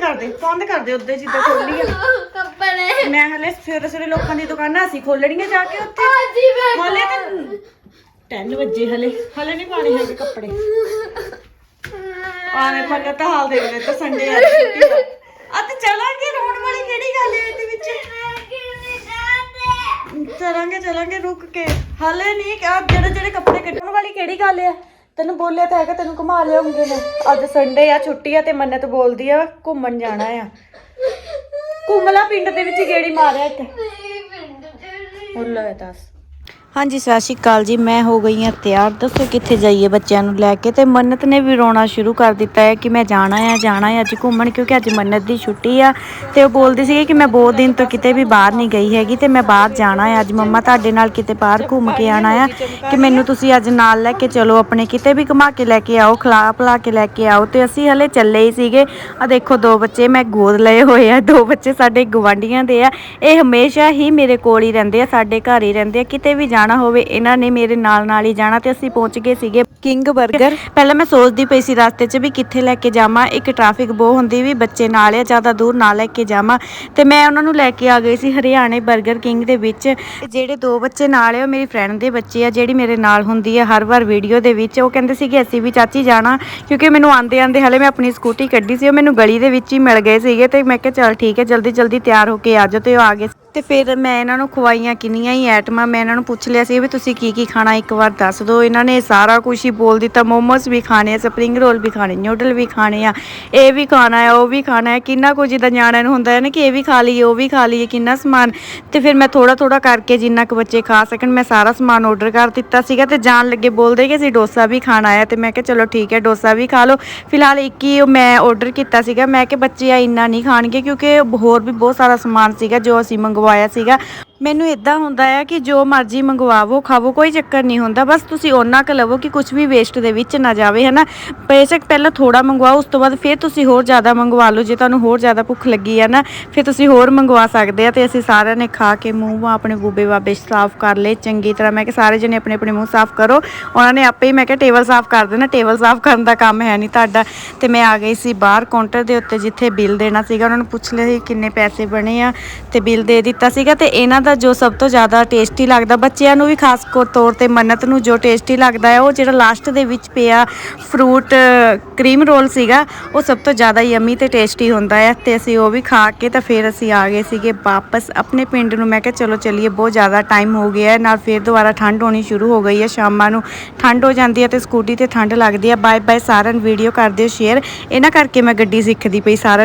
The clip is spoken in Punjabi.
ਕਰ ਦੇ ਬੰਦ ਕਰ ਦੇ ਉੱਤੇ ਜਿੱਦਾਂ ਖੋਲੀ ਆ। ਕੱਪੜੇ। ਮੈਂ ਹਲੇ ਸਵੇਰੇ ਸਵੇਰੇ ਲੋਕਾਂ ਦੀ ਦੁਕਾਨਾਂ ਅਸੀਂ ਖੋਲਣੀਆਂ ਜਾ ਕੇ ਉੱਥੇ। ਹਾਂਜੀ ਮੈਂ ਹਲੇ ਤਾਂ 10 ਵਜੇ ਹਲੇ। ਹਲੇ ਨਹੀਂ ਪਾਣੇ ਹੈਗੇ ਕੱਪੜੇ। ਆਨੇ ਪੱਲੇ ਤਾਂ ਹਾਲ ਦੇਖ ਲੈ ਤਾਂ ਸੰਡੇ ਆ ਛੁੱਟੀ ਆ। ਆ ਤੇ ਚਲਾਂਗੇ ਰੋਣ ਵਾਲੀ ਕਿਹੜੀ ਗੱਲ ਹੈ ਇਹਦੇ ਵਿੱਚ? ਚਲਾਂਗੇ ਚਲਾਂਗੇ ਰੁਕ ਕੇ। ਹਲੇ ਨਹੀਂ ਆ ਜਿਹੜੇ ਜਿਹੜੇ ਕੱਪੜੇ ਕੱਢਣ ਵਾਲੀ ਕਿਹੜੀ ਗੱਲ ਆ ਤੈਨੂੰ ਬੋਲਿਆ ਤਾਂ ਹੈਗਾ ਤੈਨੂੰ ਘੁਮਾ ਲਿਆਉਂਗੇ ਮੈਂ। ਅੱਜ ਸੰਡੇ ਆ ਛੁੱਟੀ ਆ ਤੇ ਮੰਨਤ ਬੋਲਦੀ ਆ ਘੁੰਮਣ ਜਾਣਾ ਆ। ਘੁੰਮਲਾ ਪਿੰਡ ਦੇ ਵਿੱਚ ਗੇੜੀ ਮਾਰਿਆ ਇੱਥੇ। ਹੁਣ ਲੈ ਦੱਸ। ਹਾਂਜੀ, ਸਤਿ ਸ਼੍ਰੀ ਅਕਾਲ ਜੀ। ਮੈਂ ਹੋ ਗਈ ਹਾਂ ਤਿਆਰ। ਦੱਸੋ ਕਿੱਥੇ ਜਾਈਏ ਬੱਚਿਆਂ ਨੂੰ ਲੈ ਕੇ? ਤੇ ਮੰਨਤ ਨੇ ਵੀ ਰੋਣਾ ਸ਼ੁਰੂ ਕਰ ਦਿੱਤਾ ਹੈ ਕਿ ਮੈਂ ਜਾਣਾ ਹੈ ਜਾਣਾ ਹੈ ਅੱਜ ਘੁੰਮਣ, ਕਿਉਂਕਿ ਅੱਜ ਮੰਨਤ ਦੀ ਛੁੱਟੀ ਆ। ਤੇ ਉਹ ਬੋਲਦੀ ਸੀ ਕਿ ਮੈਂ ਬਹੁਤ ਦਿਨ ਤੋਂ ਕਿਤੇ ਵੀ ਬਾਹਰ ਨਹੀਂ ਗਈ ਹੈਗੀ ਤੇ ਮੈਂ ਬਾਹਰ ਜਾਣਾ ਹੈ। ਅੱਜ ਮੰਮਾ ਤੁਹਾਡੇ ਨਾਲ ਕਿਤੇ ਬਾਹਰ ਘੁੰਮ ਕੇ ਆਣਾ ਆ ਕਿ ਮੈਨੂੰ ਤੁਸੀਂ ਅੱਜ ਨਾਲ ਲੈ ਕੇ ਚਲੋ, ਆਪਣੇ ਕਿਤੇ ਵੀ ਘੁਮਾ ਕੇ ਲੈ ਕੇ ਆਓ, ਖਿਲਾ ਪਿਲਾ ਕੇ ਲੈ ਕੇ ਆਓ। ਤੇ ਅਸੀਂ ਹਲੇ ਚੱਲੇ ਹੀ ਸੀਗੇ। ਆ ਦੇਖੋ, ਦੋ ਬੱਚੇ, ਮੈਂ ਗੋਦ ਲਏ ਹੋਏ ਆ। ਦੋ ਬੱਚੇ ਸਾਡੇ ਗਵਾਂਢੀਆਂ ਦੇ ਆ। ਇਹ ਹਮੇਸ਼ਾ ਹੀ ਮੇਰੇ ਕੋਲ ਹੀ ਰਹਿੰਦੇ ਆ, ਸਾਡੇ ਘਰ ਹੀ ਰਹਿੰਦੇ ਆ। ਕਿਤੇ ਵੀ ਜਾਣਾ ਹੋਵੇ, ਇਹਨਾਂ ਨੇ ਮੇਰੇ ਨਾਲ ਨਾਲ ਹੀ ਜਾਣਾ ਤੇ ਅਸੀਂ ਪਹੁੰਚ ਗਏ ਸੀਗੇ ਕਿੰਗ 버ਗਰ ਪਹਿਲਾਂ ਮੈਂ ਸੋਚਦੀ ਪਈ ਸੀ ਰਸਤੇ 'ਚ ਵੀ ਕਿੱਥੇ ਲੈ ਕੇ ਜਾਵਾਂ, ਇੱਕ ਟ੍ਰੈਫਿਕ ਬਹੁਤ ਹੁੰਦੀ ਵੀ ਬੱਚੇ ਨਾਲ ਆ ਜ਼ਿਆਦਾ ਦੂਰ ਨਾ ਲੈ ਕੇ ਜਾਵਾਂ। ਤੇ ਮੈਂ ਉਹਨਾਂ ਨੂੰ ਲੈ ਕੇ ਆ ਗਈ ਸੀ ਹਰਿਆਣੇ 버ਗਰ ਕਿੰਗ ਦੇ ਵਿੱਚ। ਜਿਹੜੇ ਦੋ ਬੱਚੇ ਨਾਲ ਆ, ਉਹ ਮੇਰੀ ਫਰੈਂਡ ਦੇ ਬੱਚੇ ਆ, ਜਿਹੜੀ ਮੇਰੇ ਨਾਲ ਹੁੰਦੀ ਆ, ਹਰ ਵਾਰ ਵੀਡੀਓ ਦੇ ਵਿੱਚ। ਉਹ ਕਹਿੰਦੇ ਸੀ ਕਿ ਅਸੀਂ ਵੀ ਚਾਚੀ ਜਾਣਾ, ਕਿਉਂਕਿ ਮੈਨੂੰ ਆਂਦੇ ਆਂਦੇ ਹਲੇ ਮੈਂ ਆਪਣੀ ਸਕੂਟੀ ਕੱਢੀ ਸੀ, ਉਹ ਮੈਨੂੰ ਗਲੀ ਦੇ ਵਿੱਚ ਹੀ ਮਿਲ ਗਏ ਸੀਗੇ ਤੇ ਮੈਂ ਕਿਹਾ, ਚਲ ਠੀਕ ਹੈ ਜਲਦੀ ਜਲਦੀ ਤਿਆਰ ਹੋ ਕੇ ਆ ਜਾਓ ਤੇ ਉਹ ਆ ਗਏ ਤੇ ਫਿਰ ਮੈਂ ਇਹਨਾਂ ਨੂੰ ਖਵਾਈਆਂ ਕਿੰਨੀਆਂ ਹੀ ਆਈਟਮਾਂ ਮੈਂ ਇਹਨਾਂ ਨੂੰ ਪੁੱਛ ਲਿਆ ਸੀ ਵੀ ਤੁਸੀਂ ਕੀ ਕੀ ਖਾਣਾ ਇੱਕ ਵਾਰ ਦੱਸ ਦਿਓ। ਇਹਨਾਂ ਨੇ ਸਾਰਾ ਕੁਝ ਹੀ ਬੋਲ ਦਿੱਤਾ। ਮੋਮੋਸ ਵੀ ਖਾਣੇ ਆ, ਸਪਰਿੰਗ ਰੋਲ ਵੀ ਖਾਣੇ, ਨਿਊਡਲ ਵੀ ਖਾਣੇ ਆ, ਇਹ ਵੀ ਖਾਣਾ ਹੈ ਉਹ ਵੀ ਖਾਣਾ ਹੈ ਕਿੰਨਾ ਕੁਝ ਜਿੱਦਾਂ ਨਿਆਣਿਆਂ ਨੂੰ ਹੁੰਦਾ ਹੈ ਨਾ ਕਿ ਇਹ ਵੀ ਖਾ ਲਈਏ, ਉਹ ਵੀ ਖਾ ਲਈਏ, ਕਿੰਨਾ ਸਮਾਨ। ਤੇ ਫਿਰ ਮੈਂ ਥੋੜਾ ਥੋੜਾ ਕਰਕੇ ਜਿੰਨਾ ਕੁ ਬੱਚੇ ਖਾ ਸਕਣ, ਮੈਂ ਸਾਰਾ ਸਮਾਨ ਆਰਡਰ ਕਰ ਦਿੱਤਾ ਸੀਗਾ ਤੇ ਜਾਣ ਲੱਗੇ ਬੋਲਦੇ ਕਿ ਅਸੀਂ ਡੋਸਾ ਵੀ ਖਾਣਾ ਹੈ ਤੇ ਮੈਂ ਕਿਹਾ ਚਲੋ ਠੀਕ ਹੈ, ਡੋਸਾ ਵੀ ਖਾ ਲਓ। ਫਿਲਹਾਲ ਇੱਕ ਹੀ ਉਹ ਮੈਂ ਆਰਡਰ ਕੀਤਾ ਸੀਗਾ, ਮੈਂ ਕਿ ਬੱਚੇ ਆ ਇੰਨਾ ਨਹੀਂ ਖਾਣਗੇ ਕਿਉਂਕਿ ਹੋਰ ਵੀ ਬਹੁਤ ਸਾਰਾ ਸਮਾਨ ਸੀਗਾ ਜੋ ਅਸੀਂ ਮੰਗਵਾਇਆ ਸੀਗਾ। ਮੈਨੂੰ ਇਦਾਂ ਹੁੰਦਾ ਆ ਕਿ ਜੋ ਮਰਜ਼ੀ ਮੰਗਵਾਵੋ, ਖਾਵੋ, ਕੋਈ ਚੱਕਰ ਨਹੀਂ ਹੁੰਦਾ। ਬਸ ਤੁਸੀਂ ਉਹਨਾਂ ਕ ਲਵੋ ਕਿ ਕੁਝ ਵੀ ਵੇਸਟ ਦੇ ਵਿੱਚ ਨਾ ਜਾਵੇ, ਹਨਾ? ਬੇਸ਼ੱਕ ਪਹਿਲਾਂ ਥੋੜਾ ਮੰਗਵਾਓ, ਉਸ ਤੋਂ ਬਾਅਦ ਫਿਰ ਤੁਸੀਂ ਹੋਰ ਜ਼ਿਆਦਾ ਮੰਗਵਾ ਲਓ। ਜੇ ਤੁਹਾਨੂੰ ਹੋਰ ਜ਼ਿਆਦਾ ਭੁੱਖ ਲੱਗੀ ਆ ਨਾ, ਫਿਰ ਤੁਸੀਂ ਹੋਰ ਮੰਗਵਾ ਸਕਦੇ ਆ ਤੇ ਅਸੀਂ ਸਾਰਿਆਂ ਨੇ ਖਾ ਕੇ ਮੂੰਹ ਮਾਂ ਆਪਣੇ ਬੂਬੇ ਬਾਬੇ ਸਾਫ਼ ਕਰ ਲਏ, ਚੰਗੀ ਤਰ੍ਹਾਂ। ਮੈਂ ਕਿ ਸਾਰੇ ਜਣੇ ਆਪਣੇ ਆਪਣੇ ਮੂੰਹ ਸਾਫ਼ ਕਰੋ। ਉਹਨਾਂ ਨੇ ਆਪੇ ਹੀ ਮੈਂ ਕਿਹਾ ਟੇਬਲ ਸਾਫ਼ ਕਰ ਦੇਣਾ, ਟੇਬਲ ਸਾਫ਼ ਕਰਨ ਦਾ ਕੰਮ ਹੈ ਨਹੀਂ ਤੁਹਾਡਾ। ਤੇ ਮੈਂ ਆ ਗਈ ਸੀ ਬਾਹਰ ਕਾਊਂਟਰ ਦੇ ਉੱਤੇ ਜਿੱਥੇ ਬਿੱਲ ਦੇਣਾ ਸੀਗਾ। ਉਹਨਾਂ ਨੂੰ ਪੁੱਛ ਲਿਆ ਸੀ ਕਿੰਨੇ ਪੈਸੇ ਬਣੇ ਆ ਤੇ ਬਿੱਲ ਦੇ ਦਿੱਤਾ ਸੀਗਾ। ਤੇ ਇਹਨਾਂ ਦਾ ਜੋ ਸਭ ਤੋਂ ਜ਼ਿਆਦਾ ਟੇਸਟੀ ਲੱਗਦਾ, ਬੱਚਿਆਂ ਨੂੰ ਵੀ ਖਾਸ ਕੋ- ਤੌਰ ਤੇ ਮੰਨਤ ਨੂੰ ਜੋ ਟੇਸਟੀ ਲੱਗਦਾ ਹੈ, ਉਹ ਜਿਹੜਾ ਲਾਸਟ ਦੇ ਵਿੱਚ ਪਿਆ ਫਰੂਟ ਕਰੀਮ ਰੋਲ ਸੀਗਾ, ਉਹ ਸਭ ਤੋਂ ਜ਼ਿਆਦਾ ਯਮੀ ਤੇ ਟੇਸਟੀ ਹੁੰਦਾ ਹੈ ਤੇ ਅਸੀਂ ਉਹ ਵੀ ਖਾ ਕੇ ਤਾਂ ਫਿਰ ਅਸੀਂ ਆ ਗਏ ਸੀਗੇ ਵਾਪਸ ਆਪਣੇ ਪਿੰਡ ਨੂੰ। ਮੈਂ ਕਿਹਾ, ਚਲੋ ਚੱਲੀਏ, ਬਹੁਤ ਜ਼ਿਆਦਾ ਟਾਈਮ ਹੋ ਗਿਆ ਨਾਲ ਫਿਰ ਦੁਬਾਰਾ ਠੰਡ ਹੋਣੀ ਸ਼ੁਰੂ ਹੋ ਗਈ ਹੈ, ਸ਼ਾਮਾਂ ਨੂੰ ਠੰਡ ਹੋ ਜਾਂਦੀ ਹੈ ਤੇ ਸਕੂਟੀ ਤੇ ਠੰਡ ਲੱਗਦੀ ਹੈ। ਬਾਏ ਬਾਏ ਸਾਰਿਆਂ ਨੂੰ ਵੀਡੀਓ ਕਰ ਦਿਓ ਸ਼ੇਅਰ ਇਹਨਾਂ ਕਰਕੇ ਮੈਂ ਗੱਡੀ ਸਿੱਖਦੀ ਪਈ ਸਾਰਾ